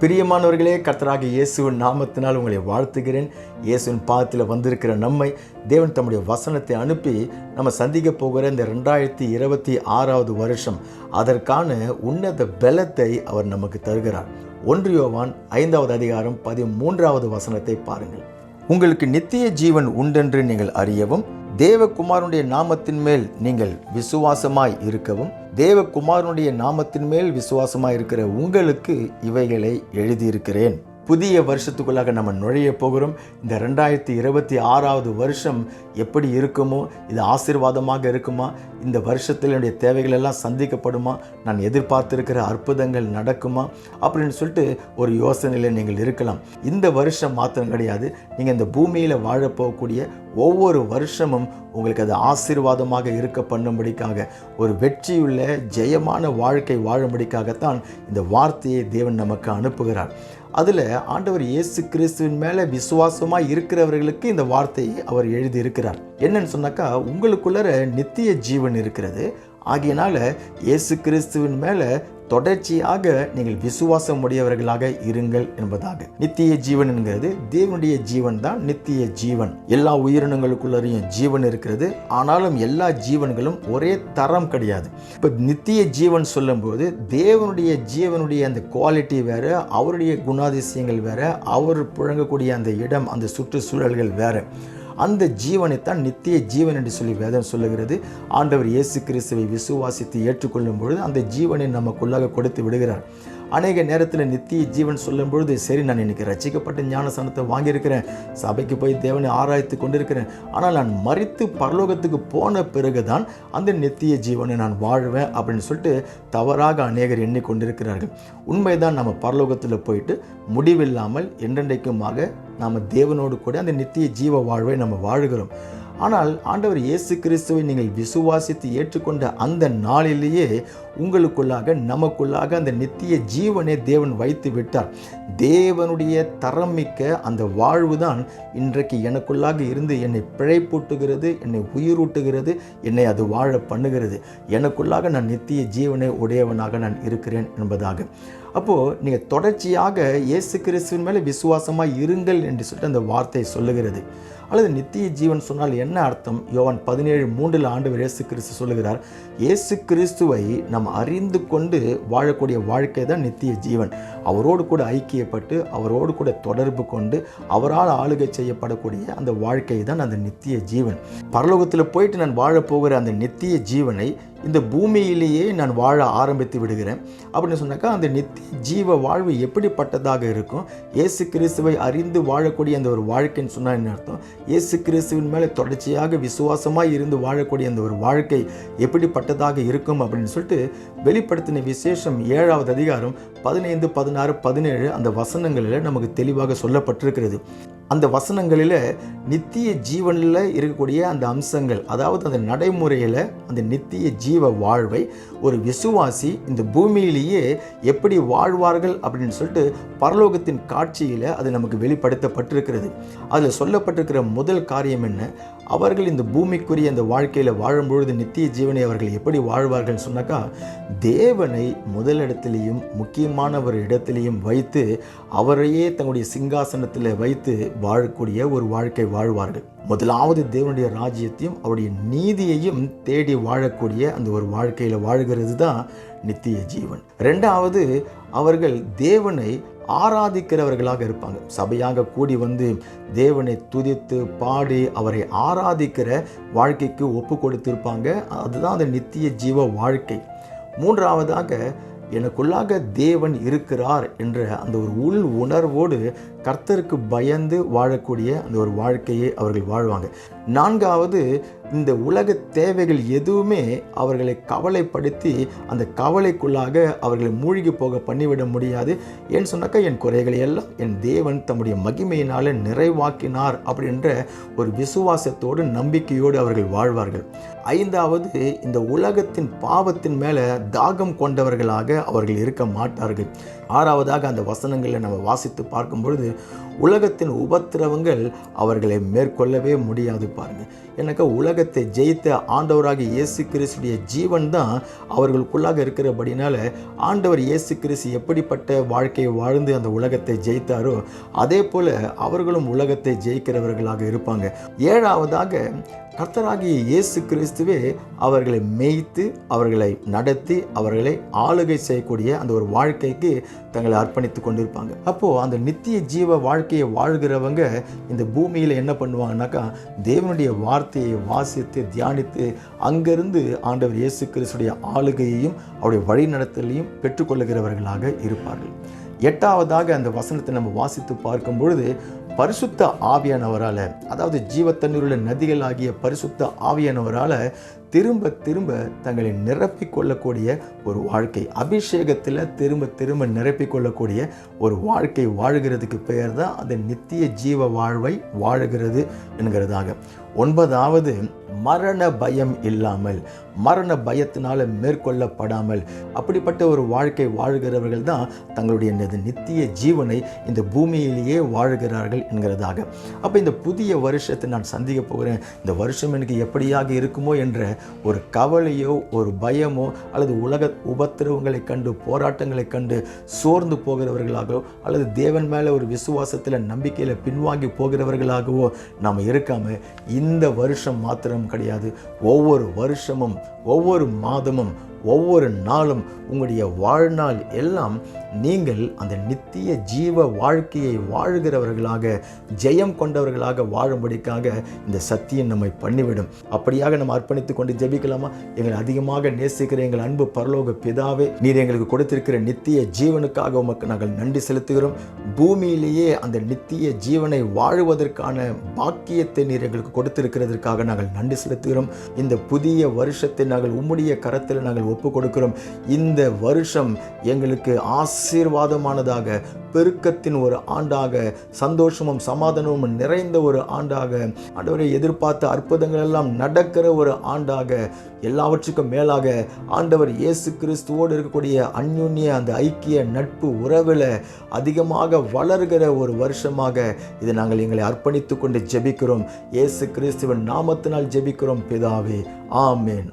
பிரியமானவர்களே கர்த்தராக இயேசுவின் நாமத்தினால் உங்களை வாழ்த்துகிறேன். இயேசுவின் பாதத்தில் வந்திருக்கிற நம்மை தேவன் தம்முடைய வசனத்தை அனுப்பி நம்ம சந்திக்க போகிற இந்த ரெண்டாயிரத்தி இருபத்தி ஆறாவது வருஷம் அதற்கான உன்னத பலத்தை அவர் நமக்கு தருகிறார். ஒன்று யோவான் ஐந்தாவது அதிகாரம் பதிமூன்றாவது வசனத்தை பாருங்கள். உங்களுக்கு நித்திய ஜீவன் உண்டென்று நீங்கள் அறியவும் தேவகுமாரனுடைய நாமத்தின் மேல் நீங்கள் விசுவாசமாய் இருக்கவும் தேவகுமாரனுடைய நாமத்தின் மேல் விசுவாசமாய் இருக்கிற உங்களுக்கு இவைகளை எழுதியிருக்கிறேன். புதிய வருஷத்துக்குள்ளாக நம்ம நுழைய போகிறோம். இந்த ரெண்டாயிரத்தி இருபத்தி ஆறாவது வருஷம் எப்படி இருக்குமோ இது ஆசீர்வாதமாக இருக்குமா இந்த வருஷத்தில் என்னுடைய தேவைகள் எல்லாம் சந்திக்கப்படுமா நான் எதிர்பார்த்துருக்கிற அற்புதங்கள் நடக்குமா அப்படின்னு சொல்லிட்டு ஒரு யோசனையில் நீங்கள் இருக்கலாம். இந்த வருஷம் மாத்திரம் கிடையாது. நீங்கள் இந்த பூமியில் வாழப்போகக்கூடிய ஒவ்வொரு வருஷமும் உங்களுக்கு அது ஆசீர்வாதமாக இருக்க பண்ணும்படிக்காக ஒரு வெற்றியுள்ள ஜெயமான வாழ்க்கை வாழும்படிக்காகத்தான் இந்த வார்த்தையை தேவன் நமக்கு அனுப்புகிறார். அதில் ஆண்டவர் இயேசு கிறிஸ்துவின் மேலே விசுவாசமாக இருக்கிறவர்களுக்கு இந்த வார்த்தையை அவர் எழுதியிருக்கிறார். என்னன்னு சொன்னாக்கா உங்களுக்குள்ளர நித்திய ஜீவன் இருக்கிறது. ஆகையினால இயேசு கிறிஸ்துவின் மேலே தொடர்ச்சியாக நீங்கள் விசுவாசம் உடையவர்களாக இருங்கள் என்பதாக. நித்திய ஜீவன் என்கிறது. தேவனுடைய ஜீவன் தான் நித்திய ஜீவன். எல்லா உயிரினங்களுக்குள்ளறையும் ஜீவன் இருக்கிறது. ஆனாலும் எல்லா ஜீவன்களும் ஒரே தரம் கிடையாது. இப்போ நித்திய ஜீவன் சொல்லும்போது தேவனுடைய ஜீவனுடைய அந்த குவாலிட்டி வேறு அவருடைய குணாதிசயங்கள் வேறு அவர் புழங்கக்கூடிய அந்த இடம் அந்த சுற்றுச்சூழல்கள் வேறு. அந்த ஜீவனைத்தான் நித்திய ஜீவன் என்று சொல்லி வேதம் சொல்லுகிறது. ஆண்டவர் இயேசு கிறிஸ்துவை விசுவாசித்து ஏற்றுக்கொள்ளும் பொழுது அந்த ஜீவனை நமக்குள்ளாக கொடுத்து விடுகிறார். அநேக நேரத்தில் நித்திய ஜீவன் சொல்லும் பொழுது சரி நான் இன்னைக்கு ரசிக்கப்பட்ட ஞானசனத்தை வாங்கியிருக்கிறேன். சபைக்கு போய் தேவனை ஆராய்த்து கொண்டிருக்கிறேன். ஆனால் நான் மறித்து பரலோகத்துக்கு போன பிறகு தான் அந்த நித்திய ஜீவனை நான் வாழ்வேன் அப்படின்னு சொல்லிட்டு தவறாக அநேகர் எண்ணிக்கொண்டிருக்கிறார்கள். உண்மைதான் நம்ம பரலோகத்தில் போயிட்டு முடிவில்லாமல் என்றென்றைக்குமாக நாம் தேவனோடு கூட அந்த நித்திய ஜீவ வாழ்வை நம்ம வாழுகிறோம். ஆனால் ஆண்டவர் இயேசு கிறிஸ்துவை நீங்கள் விசுவாசித்து ஏற்றுக்கொண்ட அந்த நாளிலேயே உங்களுக்குள்ளாக நமக்குள்ளாக அந்த நித்திய ஜீவனை தேவன் வைத்து விட்டார். தேவனுடைய தரம் மிக்க அந்த வாழ்வு தான் இன்றைக்கு எனக்குள்ளாக இருந்து என்னை பிழைப்பூட்டுகிறது என்னை உயிரூட்டுகிறது என்னை அது வாழ பண்ணுகிறது. எனக்குள்ளாக நான் நித்திய ஜீவனை உடையவனாக நான் இருக்கிறேன் என்பதாக. அப்போது நீங்கள் தொடர்ச்சியாக இயேசு கிறிஸ்துவின் மேலே விசுவாசமாக இருங்கள் என்று சொல்லிட்டு அந்த வார்த்தை சொல்லுகிறது. அல்லது நித்திய ஜீவன் சொன்னால் என்ன அர்த்தம்? யோவான் பதினேழு மூன்றில் ஆண்டு இயேசு கிறிஸ்து சொல்லுகிறார் இயேசு கிறிஸ்துவை நம் அறிந்து கொண்டு வாழக்கூடிய வாழ்க்கை தான் நித்திய ஜீவன். அவரோடு கூட ஐக்கியப்பட்டு அவரோடு கூட தொடர்பு கொண்டு அவரால் ஆளுகை செய்யப்படக்கூடிய அந்த வாழ்க்கை தான் அந்த நித்திய ஜீவன். பரலோகத்தில் போயிட்டு நான் வாழப்போகிற அந்த நித்திய ஜீவனை இந்த பூமியிலேயே நான் வாழ ஆரம்பித்து விடுகிறேன். அப்படின்னு சொன்னாக்கா அந்த நித்திய ஜீவ வாழ்வு எப்படிப்பட்டதாக இருக்கும்? இயேசு கிறிஸ்துவை அறிந்து வாழக்கூடிய அந்த ஒரு வாழ்க்கைன்னு சொன்னால் என்ன அர்த்தம்? இயேசு கிறிஸ்துவின் மேலே தொடர்ச்சியாக விசுவாசமாக இருந்து வாழக்கூடிய அந்த ஒரு வாழ்க்கை எப்படிப்பட்டதாக இருக்கும் அப்படின்னு சொல்லிட்டு வெளிப்படுத்தின விசேஷம் ஏழாவது அதிகாரம் பதினைந்து பதினாறு பதினேழு அந்த வசனங்களில் நமக்கு தெளிவாக சொல்லப்பட்டிருக்கிறது. அந்த வசனங்களில் நித்திய ஜீவனில் இருக்கக்கூடிய அந்த அம்சங்கள் அதாவது அந்த நடைமுறையில் அந்த நித்திய ஜீவ வாழ்வை ஒரு விசுவாசி இந்த பூமியிலேயே எப்படி வாழ்வார்கள் அப்படின்னு சொல்லிட்டு பரலோகத்தின் காட்சியில் அது நமக்கு வெளிப்படுத்தப்பட்டிருக்கிறது. அதில் சொல்லப்பட்டிருக்கிற முதல் காரியம் என்ன? அவர்கள் இந்த பூமிக்குரிய அந்த வாழ்க்கையில் வாழும்பொழுது நித்திய ஜீவனை அவர்கள் எப்படி வாழ்வார்கள் சொன்னாக்கா தேவனை முதலிடத்திலையும் முக்கியமான ஒரு இடத்திலையும் வைத்து அவரையே தங்களுடைய சிங்காசனத்தில் வைத்து வாழக்கூடிய ஒரு வாழ்க்கை வாழ்வார்கள். முதலாவது தேவனுடைய ராஜ்யத்தையும் அவருடைய நீதியையும் தேடி வாழக்கூடிய அந்த ஒரு வாழ்க்கையில் வாழ்கிறது தான் நித்திய ஜீவன். ரெண்டாவது அவர்கள் தேவனை ஆராதிக்கிறவர்களாக இருப்பாங்க. சபையாக கூடி வந்து தேவனை துதித்து பாடி அவரை ஆராதிக்கிற வாழ்க்கைக்கு ஒப்பு கொடுத்திருப்பாங்க. அதுதான் அந்த நித்திய ஜீவ வாழ்க்கை. மூன்றாவதாக எனக்குள்ளாக தேவன் இருக்கிறார் என்ற அந்த ஒரு உள் உணர்வோடு கர்த்தருக்கு பயந்து வாழக்கூடிய அந்த ஒரு வாழ்க்கையை அவர்கள் வாழ்வாங்க. நான்காவது இந்த உலக தேவைகள் எதுவுமே அவர்களை கவலைப்படுத்தி அந்த கவலைக்குள்ளாக அவர்களை மூழ்கி போக பண்ணிவிட முடியாது. ஏன்னு சொன்னாக்கா என் குறைகளை எல்லாம் என் தேவன் தம்முடைய மகிமையினால் நிறைவாக்கினார் அப்படின்ற ஒரு விசுவாசத்தோடு நம்பிக்கையோடு அவர்கள் வாழ்வார்கள். ஐந்தாவது இந்த உலகத்தின் பாவத்தின் மேலே தாகம் கொண்டவர்களாக அவர்கள் இருக்க மாட்டார்கள். ஆறாவதாக அந்த வசனங்களை நம்ம வாசித்து பார்க்கும் பொழுது உலகத்தின் உபத்திரவங்கள் அவர்களை மேற்கொள்ளவே முடியாது பாருங்க. எனக்கு உலகத்தை ஜெயித்த ஆண்டவராக இயேசு கிறிஸ்துடைய ஜீவன் தான் அவர்களுக்குள்ளாக இருக்கிறபடினால ஆண்டவர் இயேசு கிறிஸ்து எப்படிப்பட்ட வாழ்க்கையை வாழ்ந்து அந்த உலகத்தை ஜெயித்தாரோ அதே போல அவர்களும் உலகத்தை ஜெயிக்கிறவர்களாக இருப்பாங்க. ஏழாவதாக கர்த்தராகிய இயேசு கிறிஸ்துவே அவர்களை மேய்த்து அவர்களை நடத்தி அவர்களை ஆளுகை செய்யக்கூடிய அந்த ஒரு வாழ்க்கைக்கு தங்களை அர்ப்பணித்து கொண்டிருப்பாங்க. அப்போது அந்த நித்திய ஜீவ வாழ்க்கையை வாழ்கிறவங்க இந்த பூமியில் என்ன பண்ணுவாங்கனாக்கா தேவனுடைய வார்த்தையை வாசித்து தியானித்து அங்கிருந்து ஆண்டவர் இயேசு கிறிஸ்துடைய ஆளுகையையும் அவருடைய வழிநடத்தலையும் பெற்றுக்கொள்ளுகிறவர்களாக இருப்பார்கள். எட்டாவதாக அந்த வசனத்தை நம்ம வாசித்து பார்க்கும் பொழுது பரிசுத்த ஆவியானவரால் அதாவது ஜீவத்தண்ணீருள்ள நதிகள் ஆகிய பரிசுத்த ஆவியானவரால் திரும்ப திரும்ப தங்களை நிரப்பிக்கொள்ளக்கூடிய ஒரு வாழ்க்கை. அபிஷேகத்தில் திரும்ப திரும்ப நிரப்பிக்கொள்ளக்கூடிய ஒரு வாழ்க்கை வாழுகிறதுக்கு பெயர் தான் அந்த நித்திய ஜீவ வாழ்வை வாழுகிறது என்கிறதாக. ஒன்பதாவது மரண பயம் இல்லாமல் மரண பயத்தினால மேற்கொள்ளப்படாமல். அப்படிப்பட்ட ஒரு வாழ்க்கை வாழ்கிறவர்கள் தான் தங்களுடைய நித்திய ஜீவனை இந்த பூமியிலேயே வாழுகிறார்கள் என்கிறதாக. அப்போ இந்த புதிய வருஷத்தை நான் சந்திக்க போகிறேன். இந்த வருஷம் எனக்கு எப்படியாக இருக்குமோ என்ற ஒரு கவலையோ ஒரு பயமோ அல்லது உலக உபத்திரவங்களை கண்டு போராட்டங்களை கண்டு சோர்ந்து போகிறவர்களாகவோ அல்லது தேவன் மேலே ஒரு விசுவாசத்தில் நம்பிக்கையில் பின்வாங்கி போகிறவர்களாகவோ நாம் இருக்காமல் இந்த வருஷம் மாத்திரம் கிடையாது. ஒவ்வொரு வருஷமும் ஒவ்வொரு மாதமும் ஒவ்வொரு நாளும் உங்களுடைய வாழ்நாள் எல்லாம் நீங்கள் அந்த நித்திய ஜீவ வாழ்க்கையை வாழுகிறவர்களாக ஜெயம் கொண்டவர்களாக வாழும்படிக்காக இந்த சத்தியம் நம்மை பண்ணிவிடும். அப்படியாக நம்ம அர்ப்பணித்துக் கொண்டு ஜெபிக்கலாமா? எங்களை அதிகமாக நேசிக்கிற எங்கள் அன்பு பரலோக பிதாவே நீர் எங்களுக்கு கொடுத்திருக்கிற நித்திய ஜீவனுக்காக உமக்கு நாங்கள் நன்றி செலுத்துகிறோம். பூமியிலேயே அந்த நித்திய ஜீவனை வாழுவதற்கான பாக்கியத்தை நீர் எங்களுக்கு கொடுத்திருக்கிறதற்காக நாங்கள் நன்றி செலுத்துகிறோம். இந்த புதிய வருஷத்தை நாங்கள் உம்முடைய கரத்தில் நாங்கள் ஒப்பு கொடுக்கிறோம் இந்த வருஷம் எங்களுக்கு ஆசீர்வாதமானதாக பெருக்கத்தின் ஒரு ஆண்டாக சந்தோஷமும் சமாதானமும் நிறைந்த ஒரு ஆண்டாக ஆண்டவரை எதிர்பார்த்த அற்புதங்கள் எல்லாம் நடக்கிற ஒரு ஆண்டாக எல்லாவற்றுக்கும் மேலாக ஆண்டவர் இயேசு கிறிஸ்துவோடு இருக்கக்கூடிய அந்யுன்ய அந்த ஐக்கிய நட்பு உறவில் அதிகமாக வளர்கிற ஒரு வருஷமாக இதை நாங்கள் எங்களை அர்ப்பணித்து கொண்டு ஜெபிக்கிறோம். இயேசு கிறிஸ்துவின் நாமத்தினால் ஜெபிக்கிறோம். பிதாவே ஆமேன்.